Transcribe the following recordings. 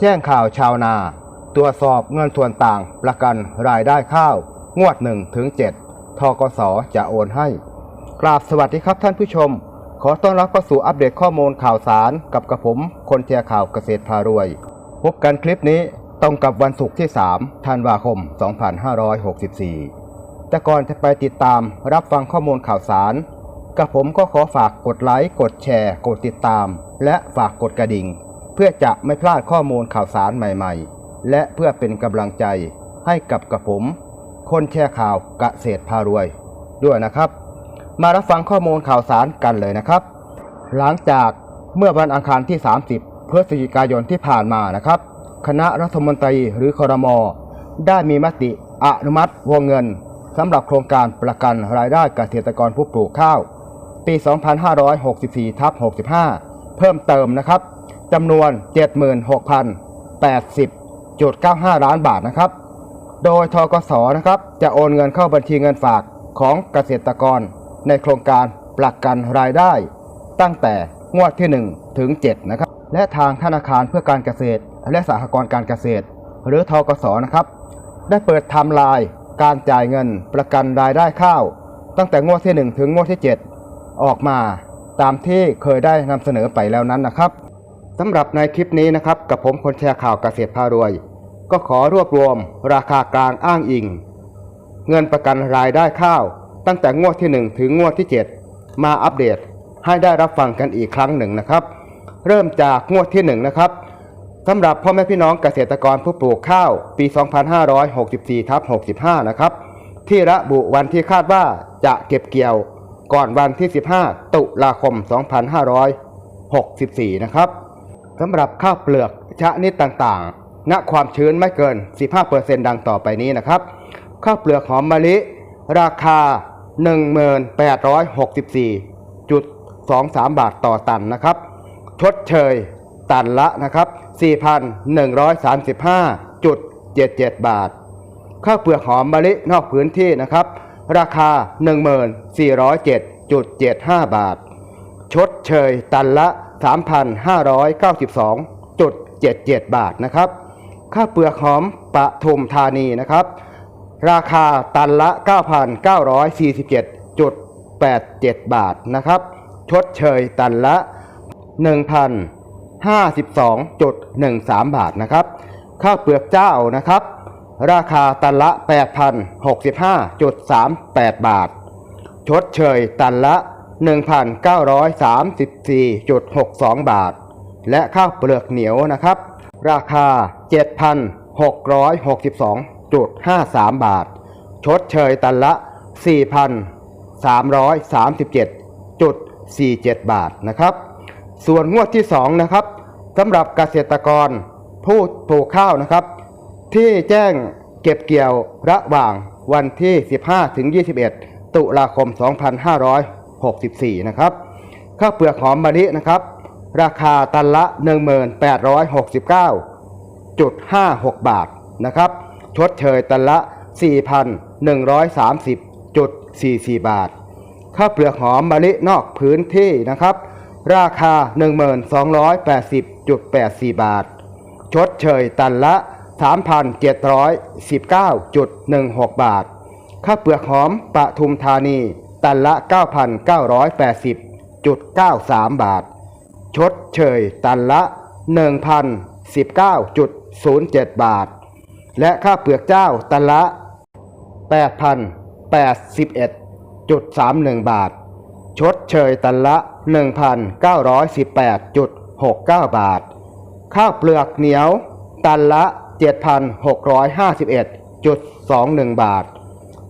แจ้งข่าวชาวนา ตรวจสอบเงินส่วนต่างประกันรายได้ข้าว งวด1ถึง7ทกสจะโอนให้ กราบสวัสดีครับท่านผู้ชม ขอต้อนรับเข้าสู่อัปเดตข้อมูลข่าวสารกับกระผมคนแชร์ข่าวเกษตรพารวย พบกันคลิปนี้ตรงกับวันศุกร์ที่3ธันวาคม 2564 แต่ก่อนจะไปติดตามรับฟังข้อมูลข่าวสารกระผมก็ขอฝากกดไลค์ กดแชร์ กดติดตาม และฝากกดกระดิ่ง เพื่อจะไม่พลาดข้อมูลข่าวสารใหม่ๆ และเพื่อเป็นกำลังใจให้กับกระผม คนแชร์ข่าวกเกษตรพารวย ด้วยนะครับ มารับฟังข้อมูลข่าวสารกันเลยนะครับ หลังจากเมื่อวันอังคารที่ 30 พฤศจิกายนที่ผ่านมานะครับ คณะรัฐมนตรีหรือคอรมอได้มีมติอนุมัติวงเงินสำหรับโครงการประกันรายได้เกษตรกรผู้ปลูกข้าว ปี 2564ทับ65 เพิ่มเติมนะครับ จำนวน 76,080.95 ล้านบาทนะครับ โดยทกสนะครับจะโอนเงินเข้าบัญชีเงินฝากของเกษตรกร ในโครงการประกันรายได้ ตั้งแต่งวดที่ 1 ถึง 7 นะครับ และทางธนาคารเพื่อการเกษตร และสหกรณ์การเกษตร หรือทกสนะครับ ได้เปิดทม์ไลน์การจ่ายเงินประกันรายได้ข้าว ตั้งแต่งวดที่ 1 ถึงงวดที่ 7 ออกมาตามที่เคยได้นำเสนอไปแล้วนั้นนะครับ สำหรับในคลิปนี้นะครับ กับผมคนแชร์ข่าวเกษตรพารวย ก็ขอรวบรวม ราคากลางอ้างอิง เงินประกันรายได้ข้าว ตั้งแต่งวดที่ 1 ถึงงวดที่ 7 มาอัปเดตให้ได้รับฟังกันอีกครั้งหนึ่งนะครับ เริ่มจากงวดที่ 1 นะครับสำหรับพ่อแม่พี่น้องเกษตรกรผู้ปลูกข้าวปี 2564ทับ65 นะครับ ที่ระบุวันที่คาดว่าจะเก็บเกี่ยวก่อนวันที่ 15 ตุลาคม 2564 นะครับ สำหรับข้าวเปลือกชนิดต่างๆ ณ ความชื้นไม่เกิน 15%ดังต่อไปนี้นะครับ ข้าวเปลือกหอมมะลิ ราคา 1864.23 บาทต่อตันนะครับ ชดเชยตันละนะครับ 4,135.77 บาท ข้าวเปลือกหอมมะลินอกพื้นที่นะครับ ราคา 1407.75 บาท ชดเชยตันละ 3,592.77 บาทนะครับข้าวเปลือกหอมปะทุมธานีนะครับ ราคาตันละ 9,947.87 บาทนะครับ ชดเชยตันละ 1,052.13 บาทนะครับข้าวเปลือกเจ้านะครับ ราคาตันละ 8,065.38 บาท ชดเชยตันละ 1,934.62 บาท และข้าวเปลือกเหนียวนะครับ ราคา 7,662.53 บาท ชดเชยตันละ 4,337.47 บาทนะครับ ส่วนงวดที่ 2 นะครับสำหรับเกษตรกรผู้ปลูกข้าวนะครับ ที่แจ้งเก็บเกี่ยวระหว่างวันที่ 15ถึง21 ตุลาคม 64 นะครับ ข้าวเปลือกหอมมะลินะครับ ราคาตันละ 1869.56 บาทนะครับ ชดเชยตันละ 4,130.44 บาท ข้าวเปลือกหอมมะลินอกพื้นที่นะครับ ราคา 1280.84 บาท ชดเชยตันละ 3,719.16 บาท ข้าวเปลือกหอมปทุมธานี ตันละ 9,980.93 บาท ชดเชยตันละ 1,019.07 บาท และข้าเปลือกเจ้าตันละ 8,081.31 บาท ชดเชยตันละ 1,918.69 บาท ข้าวเปลือกเหนียวตันละ 7,651.21 บาท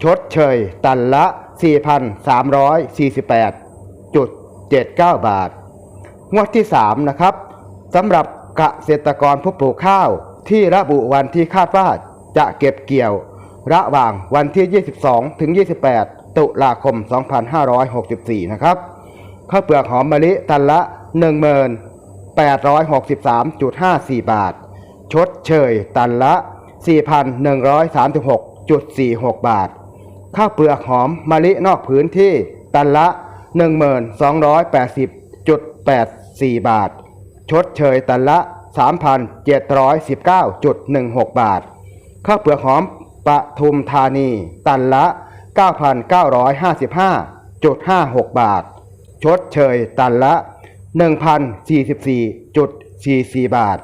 ชดเชยตันละ 4,348.79 บาท งวดที่ 3 นะครับสำหรับเกษตรกรผู้ปลูกข้าวที่ระบุวันที่คาดว่าจะเก็บเกี่ยว ระหว่างวันที่ 22 ถึง 28 ตุลาคม 2564 นะครับข้าวเปลือกหอมมะลิตันละ 1863.54 บาท ชดเชยตันละ 4,136.46 บาท ข้าวเปลือกหอมมะลินอกพื้นที่ตันละ 1280.84 บาท ชดเชยตันละ 3,719.16 บาท ข้าวเปลือกหอมปทุมธานี ตันละ 9,955.56 บาท ชดเชยตันละ 1,044.44 บาท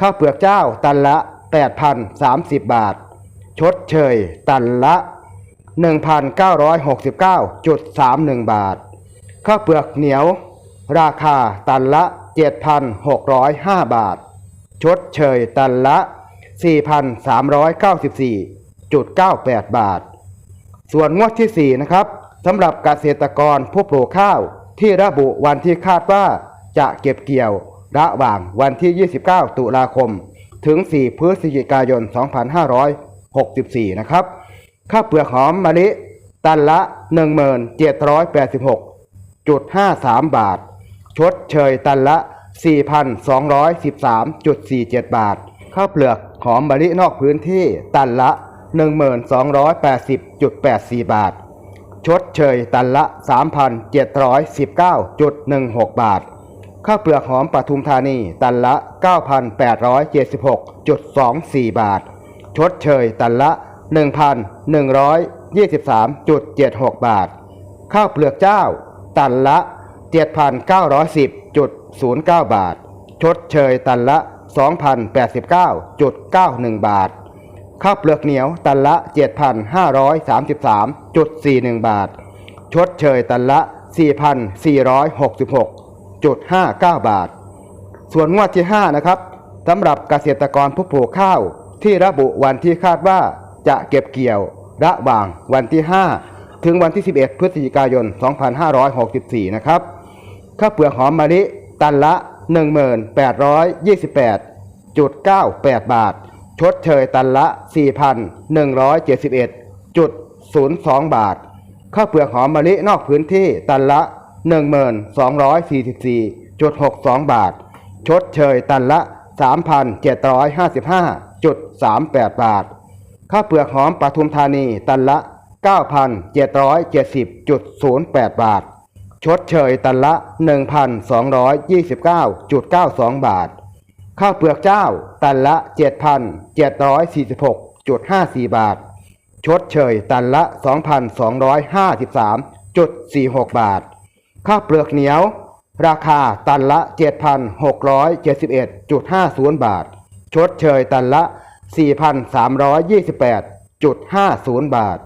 ข้าวเปลือกเจ้าตันละ 8,030 บาท ชดเชยตันละ 1,969.31 บาท ข้าวเปลือกเหนียว ราคาตันละ 7,605 บาท ชดเชยตันละ 4,394.98 บาท ส่วนงวดที่ 4 นะครับสำหรับเกษตรกรผู้ปลูกข้าวที่ระบุวันที่คาดว่าจะเก็บเกี่ยวระหว่างวันที่ 29 ตุลาคม ถึง 4 พฤศจิกายน 2564 นะครับ ข้าวเปลือกหอมมะลิตันละ 1786.53 บาท ชดเชยตันละ 4,213.47 บาท ข้าวเปลือกหอมมะลินอกพื้นที่ตันละ 1,280.84 บาท ชดเชยตันละ 3,719.16 บาท ข้าวเปลือกหอมปทุมธานีตันละ 9,876.24 บาท ชดเชยตันละ 1,123.76 บาท ข้าวเปลือกเจ้า ตันละ 7,910.09 บาท ชดเชยตันละ 2,089.91 บาท ข้าวเปลือกเหนียวตันละ 7,533.41 บาท ชดเชยตันละ 4,466.59 บาท ส่วนงวดที่ 5 นะครับสำหรับเกษตรกรผู้ปลูกข้าวที่ระบุวันที่คาดว่า จะเก็บเกี่ยวระหว่างวันที่ 5 ถึงวันที่ 11 พฤศจิกายน 2564 นะครับ ข้าวเปลือกหอมมะลิตันละ 1828.98 บาท ชดเชยตันละ 4,171.02 บาท ข้าวเปลือกหอมมะลินอกพื้นที่ตันละ 1244.62 บาท ชดเชยตันละ 3,755.38 บาท ข้าวเปลือกหอมปทุมธานีตันละ 9,770.08 บาท ชดเชยตันละ 1,229.92 บาท ข้าวเปลือกเจ้าตันละ 7,746.54 บาท ชดเชยตันละ 2,253.46 บาท ข้าวเปลือกเหนียว ราคาตันละ 7,671.50 บาท ชดเชยตันละ 4,328.50 บาท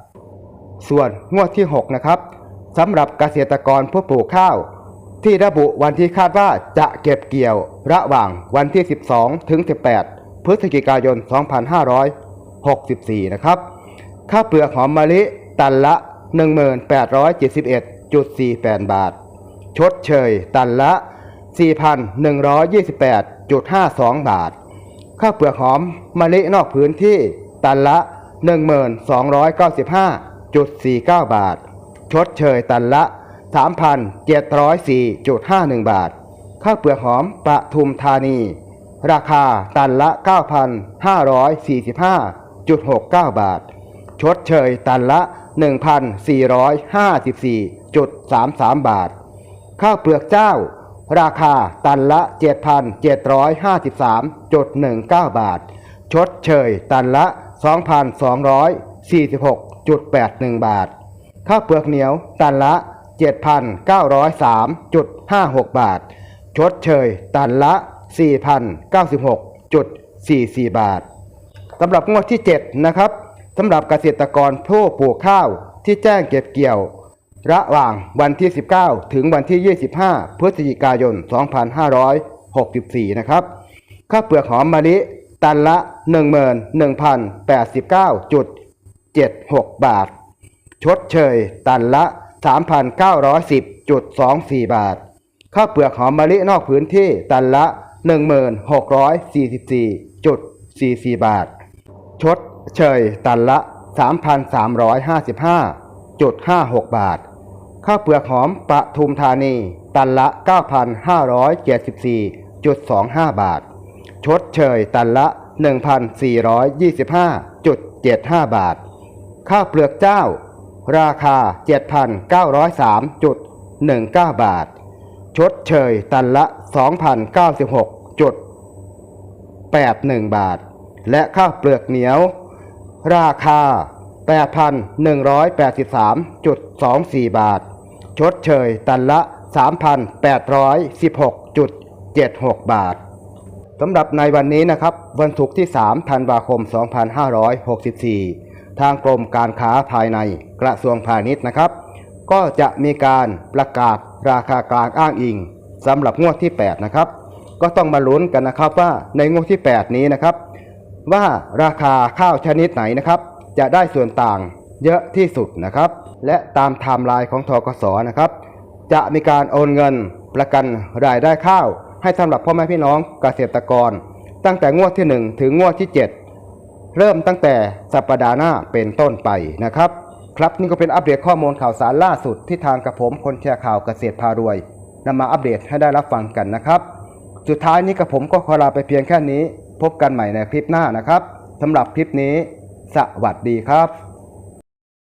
ส่วนงวดที่ 6 นะครับสำหรับเกษตรกรผู้ปลูกข้าว ที่ระบุวันที่คาดว่าจะเก็บเกี่ยวระหว่างวันที่ 12 ถึง 18 พฤศจิกายน 2564 นะครับ ข้าวเปลือกหอมมะลิตันละ 1871.48 บาท ชดเชยตันละ 4,128.52 บาท ข้าวเปลือกหอมมะลินอกพื้นที่ ตันละ 1295.49 บาท ชดเชยตันละ 3,704.51 บาท ข้าวเปลือกหอมปทุมธานี ราคาตันละ 9,545.69 บาท ชดเชยตันละ 1,454.33 บาท ข้าวเปลือกเจ้า ราคาตันละ 7,753.19 บาท ชดเชยตันละ 2,246.81 บาท ข้าวเปลือกเหนียวตันละ 7,903.56 บาท ชดเชยตันละ 4,096.44 บาทสำหรับงวดที่ 7 นะครับสำหรับเกษตรกรผู้ปลูกข้าวที่แจ้งเก็บเกี่ยว ระหว่างวันที่ 19 ถึงวันที่ 25 พฤศจิกายน 2564 นะครับ ข้าวเปลือกหอมมะลิตันละ 11,089.76 บาท ชดเชย ตันละ 3,910.24 บาท ข้าวเปลือกหอมมะลินอกพื้นที่ตันละ 1644.44 บาท ชดเชย ตันละ 3,355.56 บาท ข้าวเปลือกหอมปะทุมธานี ตันละ 9,574.25 บาท ชดเชยตันละ 1,425.75 บาท ข้าวเปลือกเจ้า ราคา 7,903.19 บาท ชดเชยตันละ 2,096. 81 บาท และข้าวเปลือกเหนียว ราคา8,183.24 บาท ชดเชยตันละ 3,816.76 บาทสำหรับในวันนี้นะครับ วันศุกร์ที่ 3 ธันวาคม 2564 ทางกรมการค้าภายในกระทรวงพาณิชย์นะครับ ก็จะมีการประกาศราคากลางอ้างอิงสำหรับงวดที่ 8 นะครับ ก็ต้องมาลุ้นกันนะครับว่าในงวดที่ 8 นี้นะครับ ว่าราคาข้าวชนิดไหนนะครับ จะได้ส่วนต่างเยอะที่สุดนะครับ และตามไทม์ไลน์ของทกสนะครับ จะมีการโอนเงินประกันรายได้ข้าว ให้สำหรับพ่อแม่พี่น้องเกษตรกร ตั้งแต่งวดที่ 1 ถึงงวดที่ 7 เริ่มตั้งแต่สัปดาห์หน้าเป็นต้นไปนะครับ ครับนี่ก็เป็นอัปเดตข้อมูลข่าวสารล่าสุดที่ทางกระผมคนแชร์ข่าวเกษตรพารวยนำมาอัปเดตให้ได้รับฟังกันนะครับ สุดท้ายนี้กระผมก็ขอลาไปเพียงแค่นี้ พบกันใหม่ในคลิปหน้านะครับสำหรับคลิปนี้ สวัสดีครับ